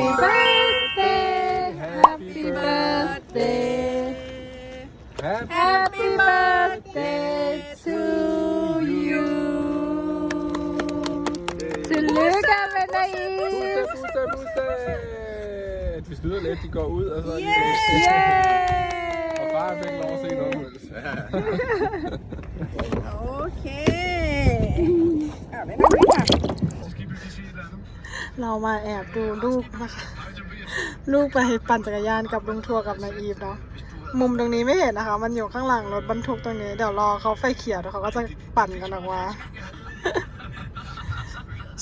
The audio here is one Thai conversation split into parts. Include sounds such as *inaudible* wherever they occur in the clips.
Happy birthday Happy birthday Happy birthday to you Tillykke med dig Puste, puste, puste. De slutter lidt, de går ud, og så er de Og far fik lov at se noget udmeldelse. *laughs* Okay. Ja, er ค่ะ เรามาแอบดูลูกนะคะ ลูกไปปั่นจักรยานกับลุงทัวร์กับนายอีฟเนาะมุมตรงนี้ไม่เห็นนะคะ มันอยู่ข้างหลังรถบรรทุกตรงนี้ เดี๋ยวรอเขาไฟเขียวเดี๋ยวเขาก็จะปั่นกันออกมา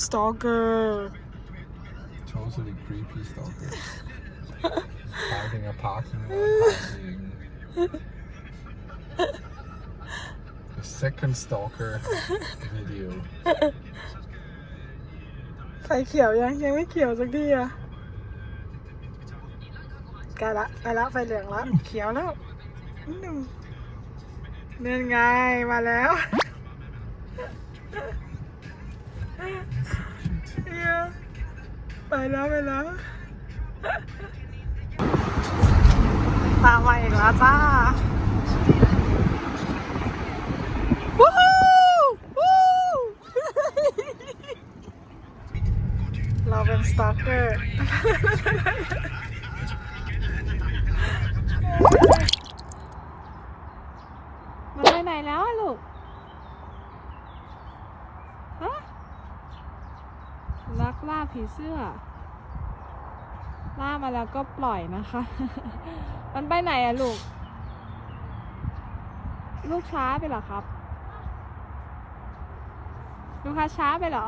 stalker Totally creepy stalker. Parking og parking og parking. The second stalker video. ไฟเขียวยังยังไม่เขียวสักทีอะใกล้ละใกล้ละไฟเหลืองละเขียวแล้วอืมเดินไงมาแล้วไปแล้วไปแล้วตามมาอีกแล้วจ้าวู้ฮู้วู้ เราเป็นสตอกเกอร์ มันไปไหนแล้วอะลูก ฮะ นักล่าผี เสื้อ ล่ามาแล้วก็ปล่อยนะคะ มันไปไหนอะลูก ลูกช้าไปเหรอครับ ลูกค้าช้าไปเหรอ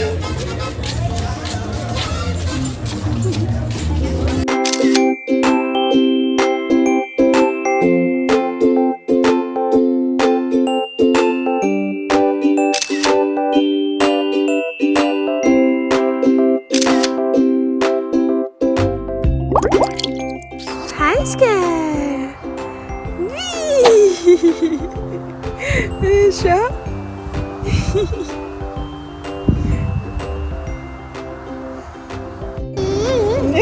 Hi,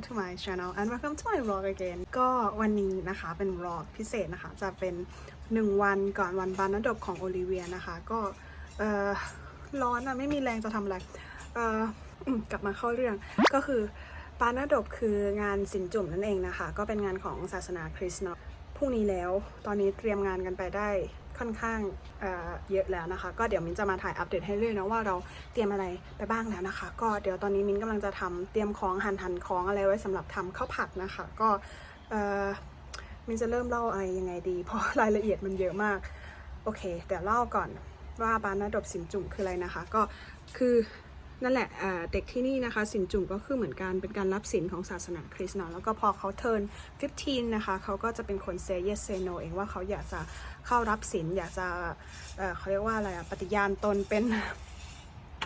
Welcome to my channel and welcome to my vlog again ก็วันนี้นะคะเป็น vlog พิเศษนะคะ จะเป็นหนึ่งวันก่อนวันบานนดบของโอลิเวียนะคะ ก็ร้อนอะไม่มีแรงจะทำอะไรกลับมาเข้าเรื่องก็คือปานาดบคืองานสินจุ่มนั่นเองนะคะ ก็เป็นงานของศาสนาคริสต์เนาะพรุ่งนี้แล้วตอนนี้เตรียมงานกันไปได้ ค่อนข้างเเยอะแล้วนะคะ ก็เดี๋ยวมินจะมาถ่ายอัปเดตให้เรื่อยนะว่าเราเตรียมอะไรไปบ้างแล้วนะคะ ก็เดี๋ยวตอนนี้มินกำลังจะทำเตรียมของหั่นหั่นของอะไรไว้สำหรับทำข้าวผัดนะคะ ก็มินจะเริ่มเล่าอะไรยังไงดี เพราะรายละเอียดมันเยอะมาก โอเคเดี๋ยวเล่าก่อนว่าบานนาดบสินจุ่มคืออะไรนะคะ ก็คือนั่นแหละเอ่อเด็กที่นี่นะคะสินจุ่มก็คือเหมือนกันเป็นการรับสินของศาสนาคริสต์เนาะแล้วก็พอเขาเทิร์น15 นะคะ เขาก็จะเป็นคน say yes say no เองว่าเขาอยากจะ เข้ารับสินอยากจะเเขาเรียกว่าอะไรปฏิญาณตนเป็น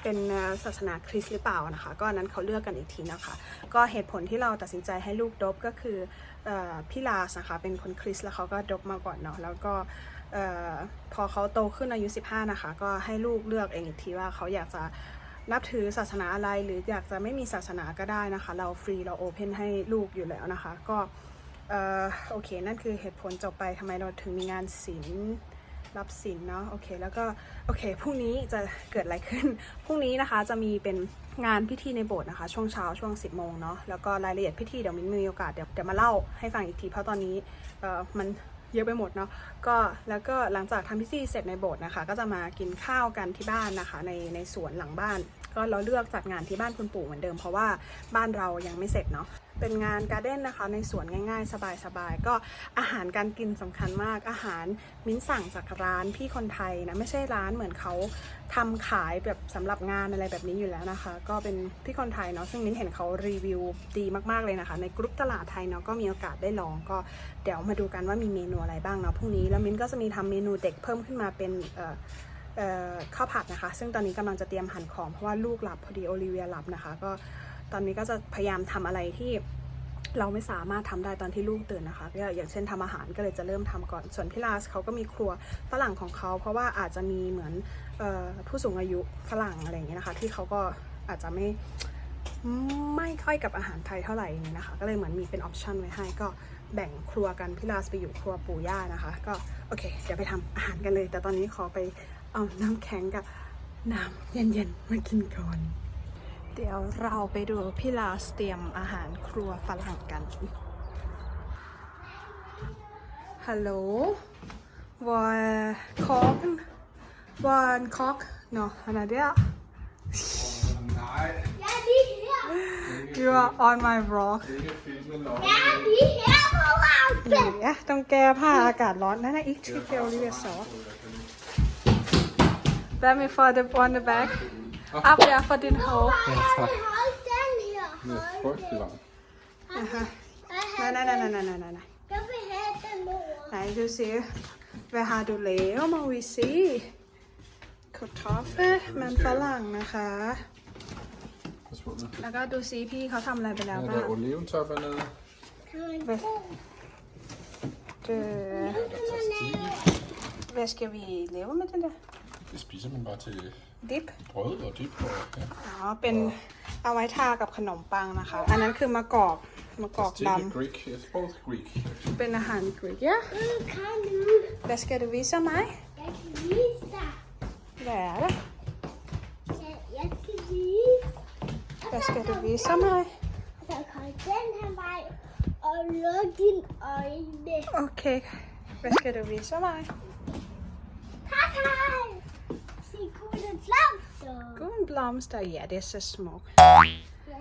เป็นศาสนาคริสต์หรือเปล่านะคะ ก็อันนั้นเขาเลือกกันอีกทีนะคะ ก็เหตุผลที่เราตัดสินใจให้ลูกดบก็คืออพี่ลาสนะคะเป็นคนคริสต์แล้วเขาก็ดบมาก่อนเนาะแล้วก็พอเขาโตขึ้นอายุ 15 นะคะ ก็ให้ลูกเลือกเองอีกทีว่าเขาอยากจะนับถือศาสนาอะไรหรืออยากจะไม่มีศาสนาก็ได้นะคะ เราฟรีเราโอเพนให้ลูกอยู่แล้วนะคะ ก็ โอเค นั่นคือเหตุผลจบไปทำไมเราถึงมีงานศิลป์รับศีลเนาะโอเคแล้วก็โอเคพรุ่งนี้จะเกิดอะไรขึ้นพรุ่งนี้นะคะจะมีเป็นงานพิธีในโบสถ์นะคะ ช่วงเช้าช่วง 10โมงเนาะแล้วก็รายละเอียดพิธีเดี๋ยวมิ้นมีโอกาสเดี๋ยวเดี๋ยวมาเล่าให้ฟังอีกที เพราะตอนนี้เออมันเยอะไปหมดเนาะก็แล้วก็หลังจากทำพิธีเสร็จในโบสถ์นะคะ ก็จะมากินข้าวกันที่บ้านนะคะในในสวนหลังบ้าน ก็เราเลือกจัดงานที่บ้านคุณปู่เหมือนเดิมเพราะว่าบ้านเรายังไม่เสร็จเนาะเป็นงานการ์เด้นนะคะ ในสวนง่ายๆ สบายๆ ก็อาหารการกินสำคัญมาก อาหารมิ้นสั่งจากร้านพี่คนไทยนะ ไม่ใช่ร้านเหมือนเขาทำขายแบบสำหรับงานอะไรแบบนี้อยู่แล้วนะคะ ก็เป็นพี่คนไทยเนาะซึ่งมิ้นเห็นเขารีวิวดีมากๆเลยนะคะ ในกรุ๊ปตลาดไทยเนาะก็มีโอกาสได้ลองก็เดี๋ยวมาดูกันว่ามีเมนูอะไรบ้างเนาะพรุ่งนี้แล้วมิ้นก็จะมีทำเมนูเด็กเพิ่มขึ้นมาเป็นเอ่อ ข้าวผัดนะคะ ซึ่งตอนนี้กำลังจะเตรียมหั่นของเพราะว่าลูกหลับพอดีโอลิเวียหลับนะคะ ก็ตอนนี้ก็จะพยายามทำอะไรที่เราไม่สามารถทำได้ตอนที่ลูกตื่นนะคะก็อย่างเช่นทำอาหารก็เลยจะเริ่มทำก่อน ส่วนพี่ลาสเขาก็มีครัวฝรั่งของเขาเพราะว่าอาจจะมีเหมือนออผู้สูงอายุฝรั่งอะไรอย่างเงี้ยนะคะ ที่เขาก็อาจจะไม่ไม่ค่อยกับอาหารไทยเท่าไหร่อย่นะคะ ก็เลยเหมือนมีเป็นออปชันไว้ให้ก็แบ่งครัวกันพี่ลาสไปอยู่ครัวปู่ย่านะคะ ก็โอเค เดี๋ยวไปทำอาหารกันเลย แต่ตอนนี้ขอไป เอาน้ำแข็งกับน้ำเย็นๆมากินก่อน เดี๋ยวเราไปดูพี่ลาสเตรียมอาหารครัวฝรั่งกัน ฮัลโหลวอนคอกวอนคอกเนาะอันนั้นเดียว Nej, Ja, lige her. you are on my vlog ikke filme nok. Ja, lige her på vagten. เนี่ยต้องแก้ผ้าอากาศร้อนนั่นนะอีกที่เฟลลิเวสอ Let me for the on the back up there for din hole Ja, tak. Hold den her. Det er frygtelig varmt. Aha. Jeg Nej, nej, nej, nej, nej, nej, nej. Jeg vil have den mor. Nej, du ser. Hvad har du lavet, må vi se? Kartoffel, man forlang นะคะ Pas på nu. แล้วก็ดูซิพี่เขาทำอะไรไปแล้ว Er บ้าง der oliventopper nede? Kan man Hvad? få? Det, Er der tzatziki? hvad skal vi lave med den der? Det spiser man bare til Dip? brød og dip. Og, ja. อ๋อ เป็นเอาไว้ทากับขนมปังนะคะ อันนั้นคือมะกอกมะกอก Tzatziki ด Greek. It's both Greek. ำเป็นอาหารกรีกja Øh, kan du? Hvad skal du vise mig? Jeg kan vise dig. Hvad er det? Ja, jeg skal vise. Og Hvad så skal du kan vise den- mig? Så kom den her vej og luk dine øjne. Okay. Hvad skal du vise mig? Blomster. Ja, det er så smukt. Ja. Det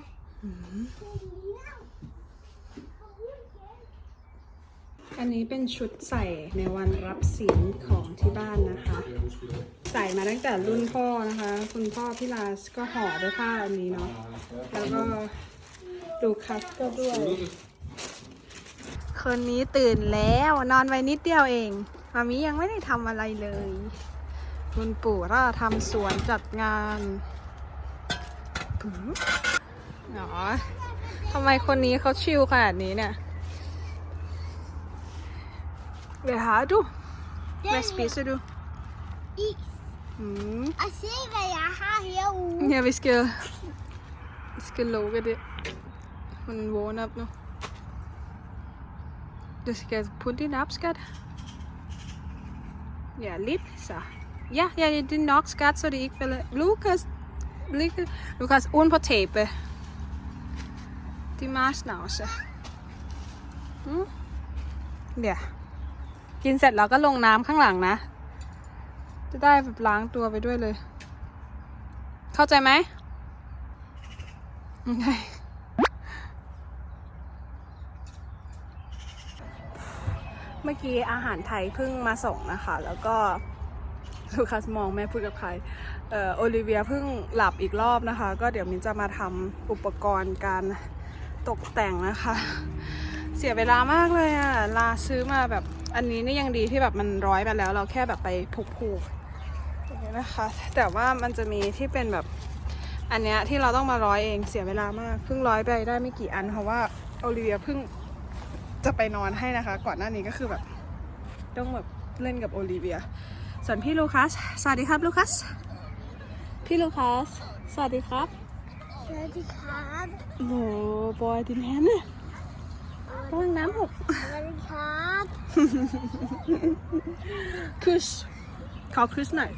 ligner. Kom อันนี้เป็นชุดใส่ในวันรับศีลของที่บ้านนะคะ ใส่มาตั้งแต่รุ่นพ่อนะคะ คุณพ่อพี่ลาสก็ห่อด้วยผ้าอันนี้เนาะแล้วก็ดูคัสก็ด้วย คนนี้ตื่นแล้วนอนไว้นิดเดียวเองมามิยังไม่ได้ทำอะไรเลย คุณปู่ก็ทำสวนจัดงาน หนอทำไมคนนี้เขาชิลขนาดนี้เนี่ยเดี๋ยวหาดู hvad spiser du Is. mm. Og se, hvad jeg har herude. Ja, vi skal, vi skal lukke det. Hun vågner op nu. Du skal putte din op, skat. Ja, lidt så. Ja, ja, det er nok, skat, så det ikke falder. Lukas, Lukas, Lukas uden på tape. Det er meget snavse. Mm. Ja. กินเสร็จแล้วก็ลงน้ำข้างหลังนะ จะได้แบบล้างตัวไปด้วยเลย เข้าใจไหมโอเคเมื่อกี้อาหารไทยเพิ่งมาส่งนะคะ แล้วก็ลูคัสมองแม่พูดกับใคร โอลิเวียเพิ่งหลับอีกรอบนะคะ ก็เดี๋ยวมินจะมาทำอุปกรณ์การตกแต่งนะคะ เสียเวลามากเลยอะลาซื้อมาแบบอันนี้นี่ยังดีที่แบบมันร้อยไปแล้ว เราแค่แบบไปผูกๆอย่างนี้นะคะ แต่ว่ามันจะมีที่เป็นแบบอันเนี้ยที่เราต้องมาร้อยเองเสียเวลามากเพิ่งร้อยไปได้ไม่กี่อันเพราะว่าโอลิเวียเพิ่งจะไปนอนให้นะคะ ก่อนหน้านี้ก็คือแบบต้องแบบเล่นกับโอลิเวียส่วนพี่ลูคัสสวัสดีครับลูคัส พี่ลูคัส สวัสดีครับ Så de kan. โอ้โหบอยดินแฮนเนี่ยระวังน้ำหก Så de kan. คุชขอคริสหน่อย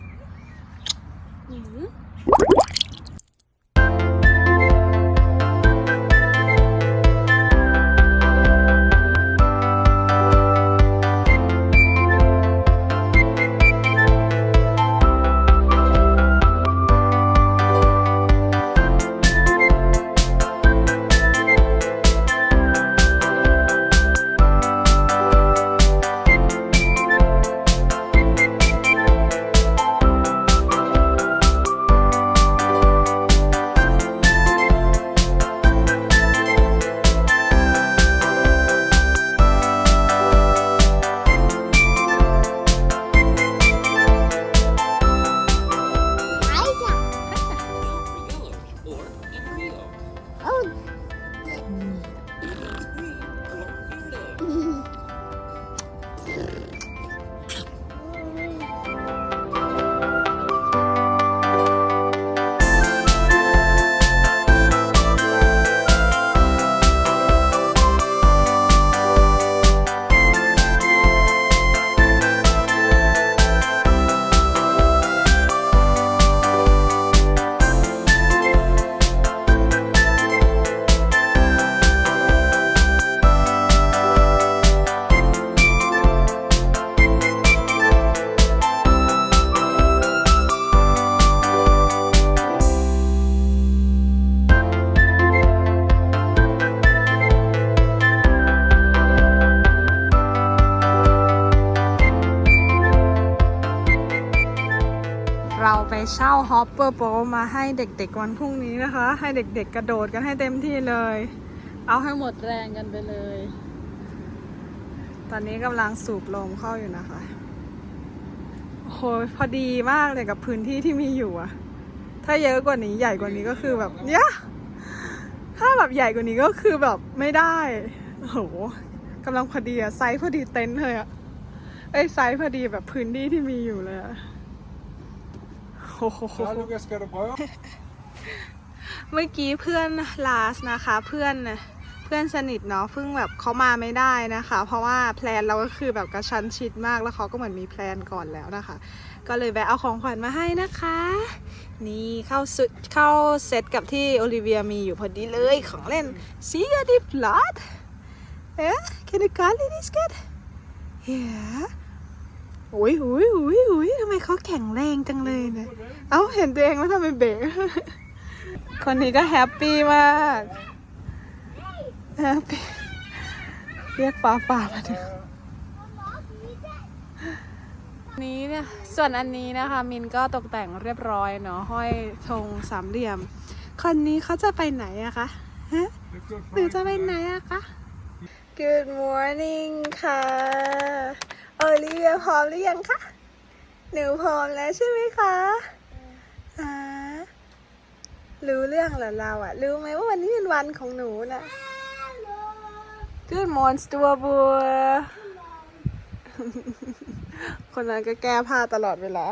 ร์โปมาให้เด็กๆวันพรุ่งนี้นะคะ ให้เด็กๆกระโดดกันให้เต็มที่เลย เอาให้หมดแรงกันไปเลย ตอนนี้กำลังสูบลมเข้าอยู่นะคะโอ้โหพอดีมากเลยกับพื้นที่ที่มีอยู่อะถ้าเยอะกว่านี้ใหญ่กว่านี้ก็คือแบบเนี้ยถ้าแบบใหญ่กว่านี้ก็คือแบบไม่ได้โอ้โหกำลังพอดีอะไซส์พอดีเต็นท์เลยอะเอ้ไซส์พอดีแบบพื้นที่ที่มีอยู่เลยอะ โห Så Lukas, skal du prøve? เมื่อกี้เพื่อนลาสนะคะเพื่อนเพื่อนสนิทเนาะเพิ่งแบบเขามาไม่ได้นะคะ เพราะว่าแพลนเราก็คือแบบกระชั้นชิดมากแล้วเขาก็เหมือนมีแพลนก่อนแล้วนะคะ ก็เลยแวะเอาของขวัญมาให้นะคะ นี่เข้าสุดเข้าเซตกับที่โอลิเวียมีอยู่พอดีเลยของเล่นซีอดิฟลอดเอ๊ะ can you call it is good yeah อุ้ยอุ้ยอุ้ยอุ้ยทำไมเขาแข็งแรงจังเลยเนี่ย เอ้าเห็นตัวเองแล้วทำไมเบรกคนนี้ก็แฮปปี้มากแฮปปี้เรียกป้าป้ามาดูนี้เนี่ยส่วนอันนี้นะคะ มินก็ตกแต่งเรียบร้อยเนาะห้อยธงสามเหลี่ยม คนนี้เขาจะไปไหนอะคะฮะหรือจะไปไหนอะคะ Good morning ค่ะ โอลิเวียพร้อมหรือยังคะหนูพร้อมแล้วใช่ไหมคะอ่ารู้เรื่องเหรอเราอะรู้ไหมว่าวันนี้เป็นวันของหนูนะ Good morning ตัวบัว คนนั้นก็แก้ผ้าตลอดเวลา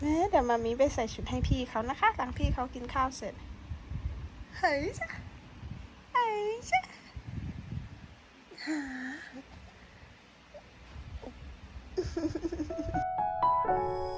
เอ๊เดี๋ยวมามีไปใส่ชุดให้พี่เขานะคะ หลังพี่เขากินข้าวเสร็จ เฮ้ยจ้ะเฮ้ยจ้ะ Thank *laughs* you.